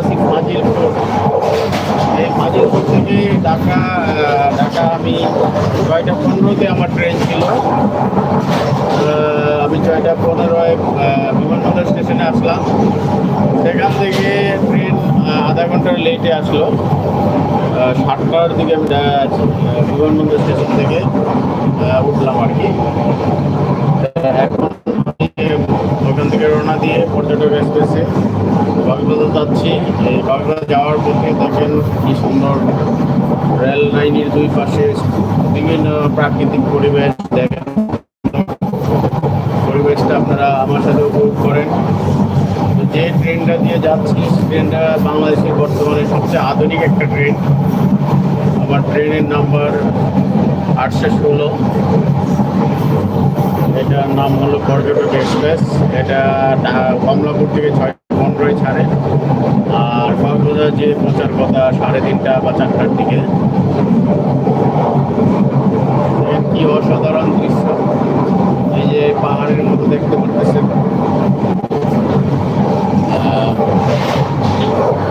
আছি ফাজিলপুর। এই ফাজিলপুর থেকে ঢাকা ঢাকা আমি ছয়টা পনেরোতে আমার ট্রেন ছিল। আমি ছয়টা পনেরোয় বিমানবন্দর স্টেশনে আসলাম। সেখান থেকে ট্রেন আধা ঘণ্টার লেটে আসলো। সাতটার দিকে আমি বিমানবন্দর স্টেশন থেকে উঠলাম আর কি। এখন আমি ওখান থেকে রওনা দিয়ে পর্যটক এক্সপ্রেসে বাগদাদ যাচ্ছি। এই বাগদাদ যাওয়ার পথে দেখেন কি সুন্দর রেল লাইনের দুই পাশে বিভিন্ন প্রাকৃতিক পরিবেশ দেখেন। পরিবেশটা আপনারা আমার সাথে উপভোগ করেন। যে ট্রেনটা দিয়ে যাচ্ছি ট্রেনটা বাংলাদেশের বর্তমানে সবচেয়ে আধুনিক একটা ট্রেন। আমার ট্রেনের নাম্বার আটশো ষোলো। নাম হলো পর্যটক এক্সপ্রেস। এটা কমলাপুর থেকে ছয় পনেরোই ছাড়ে। আর কক্সবাজার যে পৌঁছার কথা, সাড়ে তিনটা বা চারটার দিকে। কি অসাধারণ দৃশ্য। এই যে পাহাড়ের মতো দেখতে পারতেছেন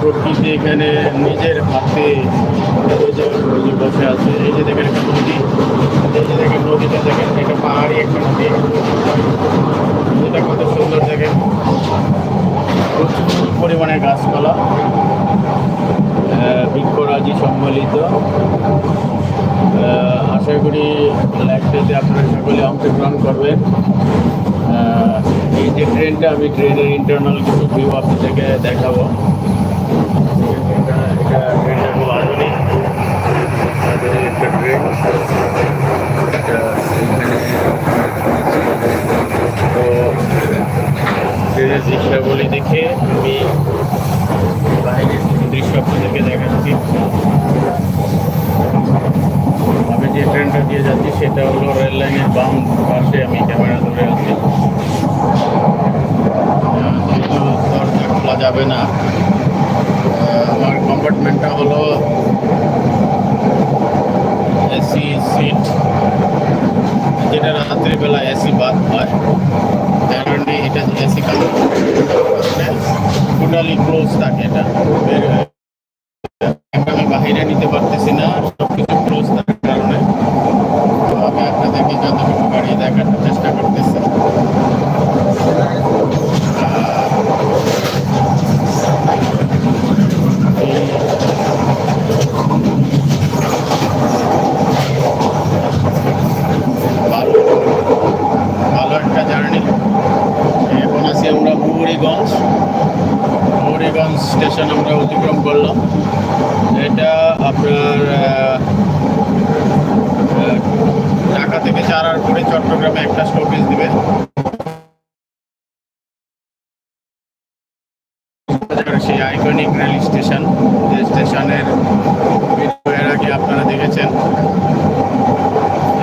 প্রকৃতি এখানে নিজের হাতে ওই যে ওই যে বসে আছে এই যে দেখেন একটা নদী এই যে দেখেন নদীটা দেখেন এটা পাহাড়ি একটা নদী এটা কত সুন্দর দেখেন প্রচুর পরিমাণে গাছপালা আহ, বৃক্ষরাজি সম্মিলিত আহ, আশা করি লাইভটাতে আপনারা সকলে অংশগ্রহণ করবেন। এই যে ট্রেনটা আমি ট্রেনের ইন্টারনাল কিছু ভিউ আপনি থেকে দেখাবো এটা এটা ট্রেনটা খুব আধুনিক আধুনিক একটা ট্রেন এটা এখানে তো ট্রেনের দৃশ্যগুলি দেখে আমি বাইরের দৃশ্য আপনাদেরকে দেখাচ্ছি আমি যে ট্রেনটা দিয়ে যাচ্ছি সেটা হলো রেল লাইনের বাম পাশে আমি ক্যামেরা ধরে আছি আহ, যেহেতু দরজা খোলা যাবে না। আমার কম্পার্টমেন্টটা হলো এসি সিট যেটা রাত্রের বেলা এসি বাদ হয়। কারণে এটা এসি টোটালি ক্লোজ থাকে এটা। আমি বাহিরে নিতে পারতেছি না সব কিছু ক্লোজ থাকার কারণে। তো আমি আপনাদেরকে যতটুকু গাড়ি দেখার চেষ্টা করতেছি আহ, এই ভালো ভালো একটা জার্নি এখন আছি আমরা মুহুরিগঞ্জ মুহুরিগঞ্জ স্টেশন আমরা অতিক্রম করলাম। এটা আপনার ঢাকা থেকে চারার পরে চট্টগ্রামে একটা স্টপেজ দিবে। সেই আইকনিক রেল স্টেশন যে স্টেশনের এর আগে আপনারা দেখেছেন।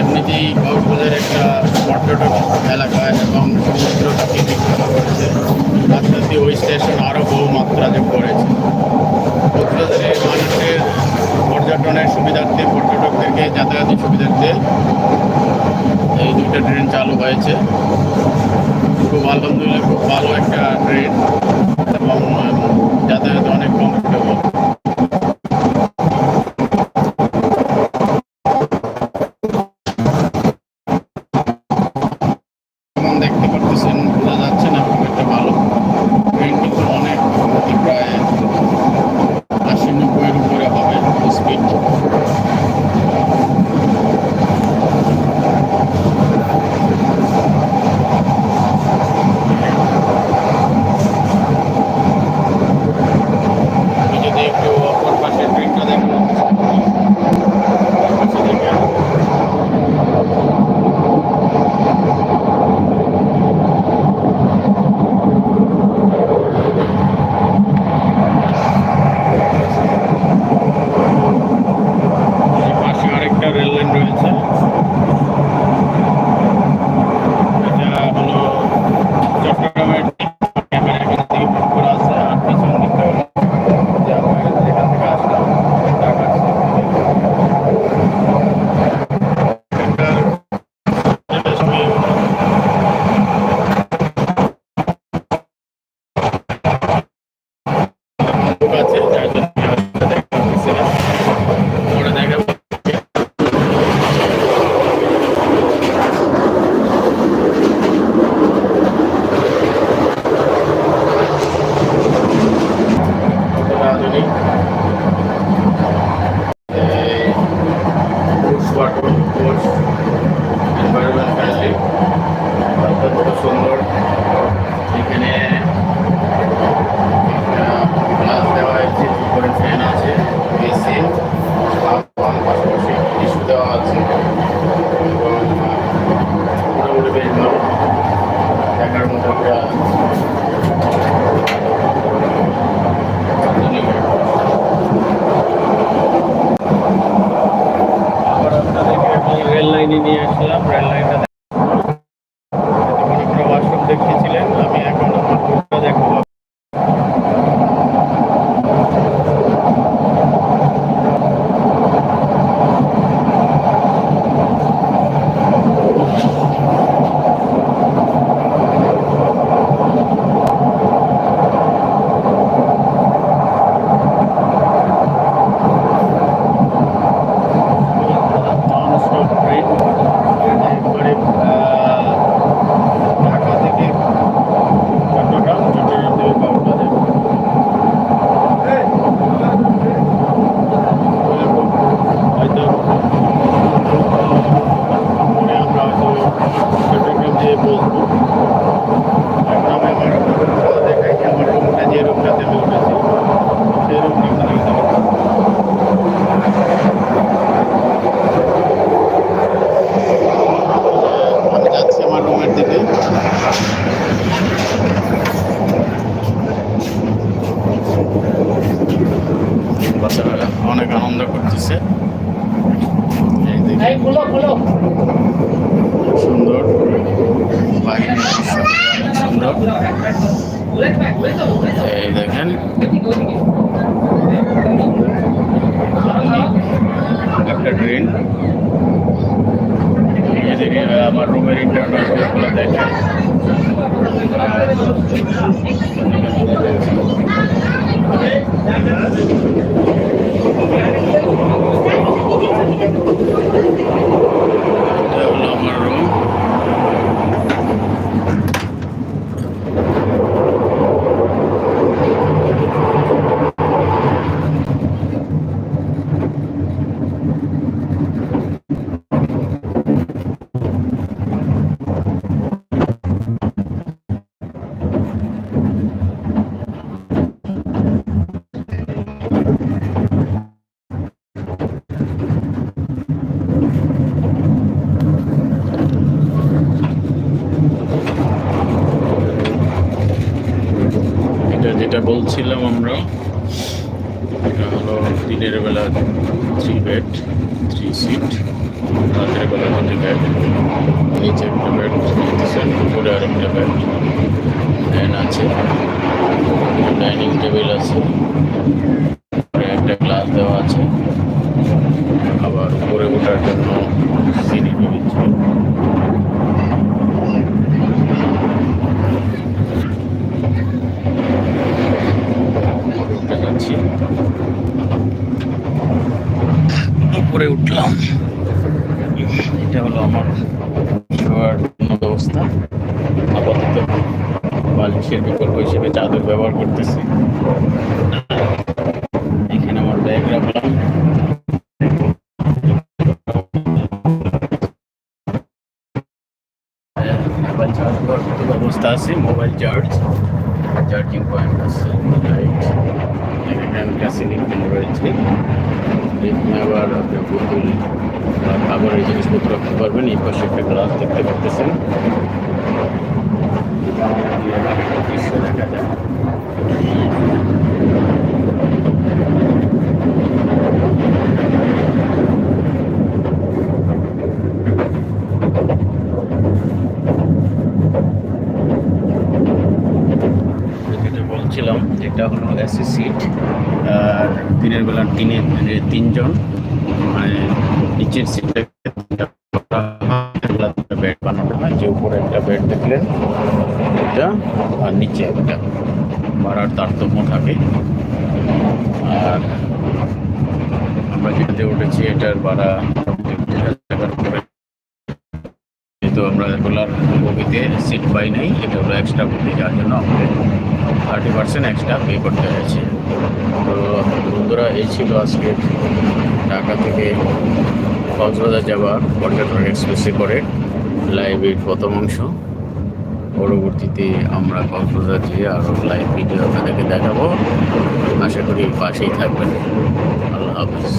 এমনিতেই কক্সবাজার একটা পর্যটক এলাকা। সাথে ওই স্টেশন আরও বহু মাত্রা যোগ করেছে। কক্সবাজারের মানুষের পর্যটনের সুবিধার্থে, পর্যটকদেরকে যাতায়াতের সুবিধার্থে এই দুইটা ট্রেন চালু হয়েছে। খুব আলহামদুলিল্লাহ, খুব ভালো একটা ট্রেন এবং যাতায়াত অনেক কমফোর্টেবল বাচ্চারা অনেক আনন্দ করতেছে। সুন্দর। সুন্দর। এই দেখেন। একটা ট্রেন এদিকে আমার রুমের ইন্টারনাল দেখেন এটা হলো আমার রুম এটা যেটা বলছিলাম আমরা, এটা হলো দিনের বেলা থ্রি বেড থ্রি সিট রাতের বেলা দুটি বেড নিচে একটা বেড উপরে আর একটা বেড ফ্যান আছে ডাইনিং টেবিল আছে একটা গ্লাস দেওয়া আছে, আবার উপরে ওঠার জন্য সিঁড়ি রয়েছে উঠতে যাচ্ছি উপরে উঠলাম। এটা হলো আমার শোয়ার ব্যবস্থা। আপাতত বালিশের বিকল্প হিসেবে চাদর ব্যবহার করতেছি। এখানে আমার ব্যাগ রাখলাম। মোবাইল চার্জ ব্যবস্থা আছে, মোবাইল চার্জ। চার্জিং পয়েন্ট আছে। এখানে ক্যাসিলিং রয়েছে। এখানে আবার আপনি বোতল বা খাবারের জিনিসপত্র রাখতে পারবেন, এই পাশে একটা গ্লাস দেখতে দৃশ্য দেখা যায় বলছিলাম, যেটা হলো এসি সিট দিনের বেলা তিনে মানে তিনজন মানে নিচের সিটটা বেড বানানো হয়, যে উপরে একটা বেড দেখলেন, এটা, আর নিচে একটা ভাড়ার তারতম্য থাকে। আর আমরা যেটাতে উঠেছি, এটার ভাড়া যেহেতু আমরা রেগুলার বগিতে সিট পাই নাই, এটা হলো এক্সট্রা বগি যার জন্য আমাদের থার্টি পার্সেন্ট এক্সট্রা পে করতে হয়েছে। তো বন্ধুরা, এই ছিল আজকে ঢাকা থেকে কক্সবাজার যাওয়ার পর্যটন এক্সপ্রেসে করে লাইভের প্রথম অংশ। পরবর্তীতে আমরা কক্সবাজার যেয়ে আরও লাইভ ভিডিও আপনাদেরকে দেখাবো। আশা করি পাশেই থাকবেন। আল্লাহ হাফিজ।